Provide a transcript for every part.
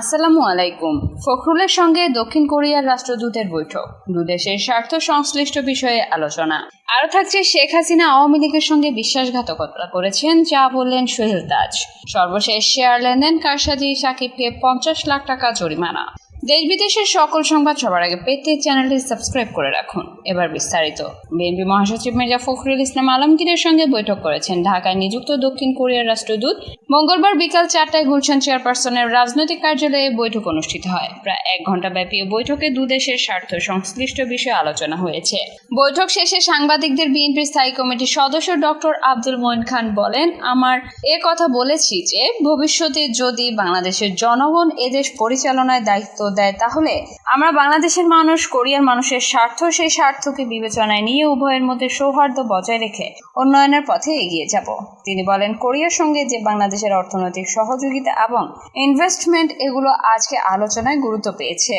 আসসালামু আলাইকুম। ফখরুলের সঙ্গে দক্ষিণ কোরিয়ার রাষ্ট্রদূতের বৈঠক দুদেশের স্বার্থ সংশ্লিষ্ট বিষয়ে আলোচনা। আরও থাকছে শেখ হাসিনা আওয়ামী লীগের সঙ্গে বিশ্বাসঘাতকতা করেছেন, যা বললেন সোহেল তাজ সর্বশেষ শেয়ার লেনদেন কারসাজি সাকিবকে পঞ্চাশ লাখ টাকা জরিমানা। দেশ বিদেশের সকল সংবাদ সবার আগে পেতে চ্যানেলটি সাবস্ক্রাইব করে রাখুন। এবার বিস্তারিত। বিএনপি মহাসচিব মির্জা ফখরুল ইসলাম আলমগীরের সঙ্গে বৈঠক করেছেন। ঢাকায় নিযুক্ত দক্ষিণ কোরিয়ার রাষ্ট্রদূত মঙ্গলবার বিকাল চারটায় গুলশান চেয়ারপারসনের রাজনৈতিক কার্যালয়ে বৈঠক অনুষ্ঠিত হয়। প্রায় এক ঘণ্টা ব্যাপী বৈঠকে দুদেশের স্বার্থ সংশ্লিষ্ট বিষয়ে আলোচনা হয়েছে। বৈঠক শেষে সাংবাদিকদের বিএনপি স্থায়ী কমিটির সদস্য ডক্টর আব্দুল মঈন খান বলেন, আমার এ কথা বলেছি যে, ভবিষ্যতে যদি বাংলাদেশের জনগণ এদেশ পরিচালনায় দায়িত্ব দেয়, তাহলে? আমরা বাংলাদেশের মানুষ, কোরিয়ার মানুষের স্বার্থ সেই স্বার্থকে বিবেচনায় নিয়ে উভয়ের মধ্যে সৌহার্দ্য বজায় রেখে উন্নয়নের পথে এগিয়ে যাব। তিনি বলেন, কোরিয়ার সঙ্গে যে বাংলাদেশের অর্থনৈতিক সহযোগিতা এবং ইনভেস্টমেন্ট এগুলো আজকে আলোচনায় গুরুত্ব পেয়েছে।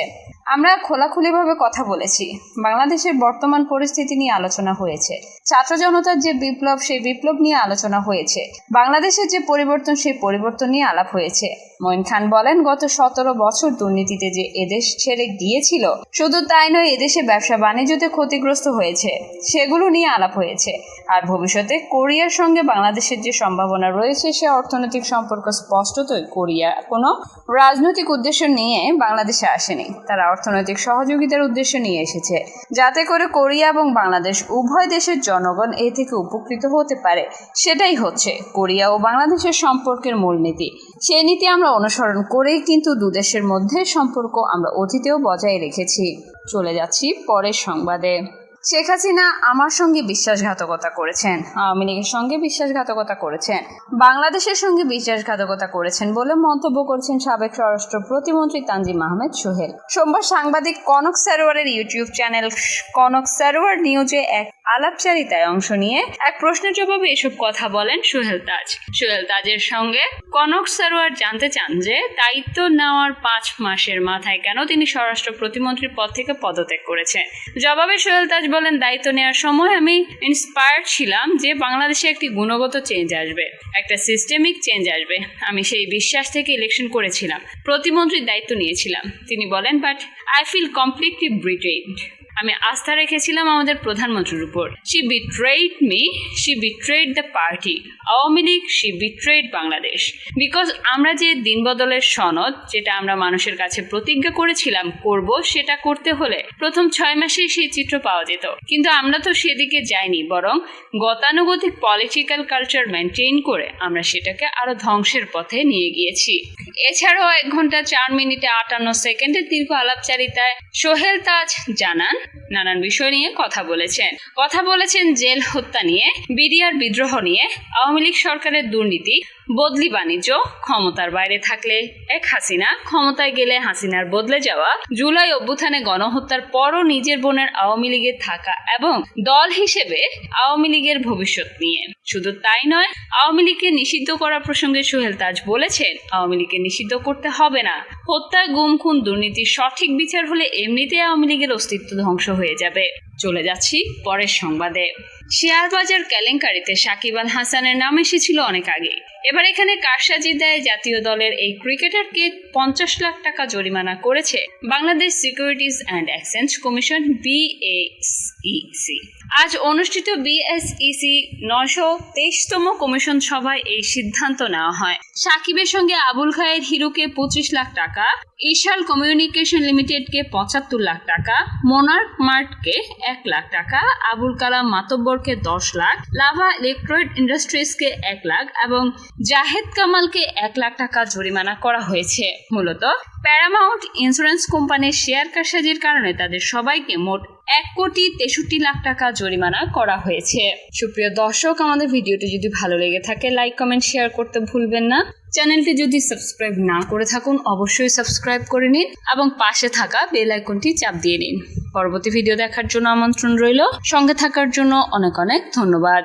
আমরা খোলাখুলিভাবে কথা বলেছি। বাংলাদেশের বর্তমান পরিস্থিতি নিয়ে আলোচনা হয়েছে। ছাত্র জনতার যে বিপ্লব, সেই বিপ্লব নিয়ে আলোচনা হয়েছে। বাংলাদেশের যে পরিবর্তন, সেই পরিবর্তন নিয়ে আলাপ হয়েছে। মঈন খান বলেন, গত সতেরো বছর দুর্নীতিতে যে এদেশ ছেড়ে গিয়েছিল, শুধু তাই নয়, এদেশে ব্যবসা বাণিজ্যতে ক্ষতিগ্রস্ত হয়েছে। সেগুলো নিয়ে আলাপ হয়েছে। আর ভবিষ্যতে কোরিয়ার সঙ্গে বাংলাদেশের যে সম্ভাবনা রয়েছে, সে অর্থনৈতিক সম্পর্ক স্পষ্টতই কোরিয়া কোনো রাজনৈতিক উদ্দেশ্য নিয়ে বাংলাদেশে আসেনি। তারা অর্থনৈতিক সহযোগিতার উদ্দেশ্য নিয়ে এসেছে। যাতে করে কোরিয়া এবং বাংলাদেশ উভয় দেশের জনগণ এ থেকে উপকৃত হতে পারে। সেটাই হচ্ছে কোরিয়া ও বাংলাদেশের সম্পর্কের মূলনীতি। সেই নীতি আমরা অনুসরণ করেই কিন্তু দুদেশের মধ্যে সম্পর্ক আমরা অতীতেও বজায় রেখেছি। চলে যাচ্ছি পরের সংবাদে। শেখ হাসিনা আমার সঙ্গে বিশ্বাসঘাতকতা করেছেন, আওয়ামী লীগের সঙ্গে বিশ্বাসঘাতকতা করেছেন, বাংলাদেশের সঙ্গে বিশ্বাসঘাতকতা করেছেন বলে মন্তব্য করেছেন সাবেক স্বরাষ্ট্র প্রতিমন্ত্রী তানজিম আহমেদ সোহেল। সোমবার সাংবাদিক কনক সারোয়ারের ইউটিউব চ্যানেল কনক সারোয়ার নিউজে এক আলাপচারিতায় অংশ নিয়ে এক প্রশ্নের জবাবে এসব কথা বলেন সোহেল তাজ। সোহেল তাজের সঙ্গে কনক সারোয়ার জানতে চান যে, দায়িত্ব নেওয়ার পাঁচ মাসের মাথায় কেন তিনি স্বরাষ্ট্র প্রতিমন্ত্রীর পদ থেকে পদত্যাগ করেছেন? জবাবে সোহেল তাজ বলেন, দায়িত্ব নেওয়ার সময় আমি ইন্সপায়ার্ড ছিলাম যে বাংলাদেশে একটি গুণগত চেঞ্জ আসবে, একটা সিস্টেমিক চেঞ্জ আসবে। আমি সেই বিশ্বাস থেকে ইলেকশন করেছিলাম, প্রতিমন্ত্রীর দায়িত্ব নিয়েছিলাম। তিনি বলেন but I feel completely betrayed আমি আস্থা রেখেছিলাম আমাদের প্রধানমন্ত্রীর উপর। She betrayed me she betrayed the party Awami League she betrayed Bangladesh. Because আমরা যে দিনবদলের সনদ, যেটা আমরা মানুষের কাছে প্রতিজ্ঞা করেছিলাম, করব সেটা করতে হলে প্রথম ছয় মাসে সেই চিত্র পাওয়া যেত। কিন্তু আমরা তো সেদিকে যাইনি, বরং গতানুগতিক পলিটিক্যাল কালচার মেনটেন করে আমরা সেটাকে আরও ধ্বংসের পথে নিয়ে গিয়েছি। এছাড়াও এক ঘণ্টা চার মিনিটে আটান্ন সেকেন্ডের দীর্ঘ আলাপচারিতায় সোহেল তাজ জানান নানান বিষয় নিয়ে কথা বলেছেন। কথা বলেছেন জেল হত্যা নিয়ে, বিডিআর বিদ্রোহ নিয়ে, আওয়ামী লীগ সরকারের দুর্নীতি, বদলি বাণিজ্য, ক্ষমতার বাইরে থাকলে এক হাসিনা, ক্ষমতায় গেলে হাসিনার বদলে যাওয়া, জুলাই অভ্যুত্থানে গণহত্যার পরও নিজের বোনের আওয়ামী লীগে থাকা এবং দল হিসেবে আওয়ামী লীগের ভবিষ্যৎ নিয়ে। শুধু তাই নয়, আওয়ামী লীগকে নিষিদ্ধ করা প্রসঙ্গে সোহেল তাজ বলেছেন, আওয়ামী লীগকে নিষিদ্ধ করতে হবে না। হত্যা গুম, খুন, দুর্নীতির সঠিক বিচার হলে এমনিতে আওয়ামী লীগের অস্তিত্ব ধ্বংস হয়ে যাবে। চলে যাচ্ছি পরের সংবাদে। শেয়ারবাজার কেলেঙ্কারিতে সাকিব আল হাসানের নাম এসেছিল অনেক আগে এবার এখানে কারসাজি দেয় জাতীয় দলের এই ক্রিকেটারকে পঞ্চাশ লাখ টাকা জরিমানা করেছে Bangladesh securities and exchange commission BSEC আজ অনুষ্ঠিত বিএসইসি নশো তেইশতম কমিশন সভায় এই সিদ্ধান্ত নেওয়া হয়। সাকিবের সঙ্গে আবুল খায়ের হিরুকে পঁচিশ লাখ টাকা ইশাল কমিউনিকেশন লিমিটেডকে পঁচাত্তর লাখ টাকা, মোনার্ক মার্টকে এক লাখ টাকা, আবুল কালাম মাতব্বরকে দশ লাখ, লাভা ইলেকট্রয়েড ইন্ডাস্ট্রিজকে এক লাখ এবং জাহেদ কামালকে এক লাখ টাকা জরিমানা করা হয়েছে। মূলত প্যারামাউন্ট ইন্স্যুরেন্স কোম্পানির শেয়ার কারসাজির কারণে তাদের সবাইকে মোট এক কোটি তেষট্টি লাখ টাকা জরিমানা করা হয়েছে। সুপ্রিয় দর্শক, আমাদের ভিডিওটি যদি ভালো লেগে থাকে, লাইক, কমেন্ট, শেয়ার করতে ভুলবেন না। চ্যানেলটি যদি সাবস্ক্রাইব না করে থাকুন, অবশ্যই সাবস্ক্রাইব করে নিন এবং পাশে থাকা বেল আইকনটি চাপ দিয়ে নিন। পরবর্তী ভিডিও দেখার জন্য আমন্ত্রণ রইল। সঙ্গে থাকার জন্য অনেক অনেক ধন্যবাদ।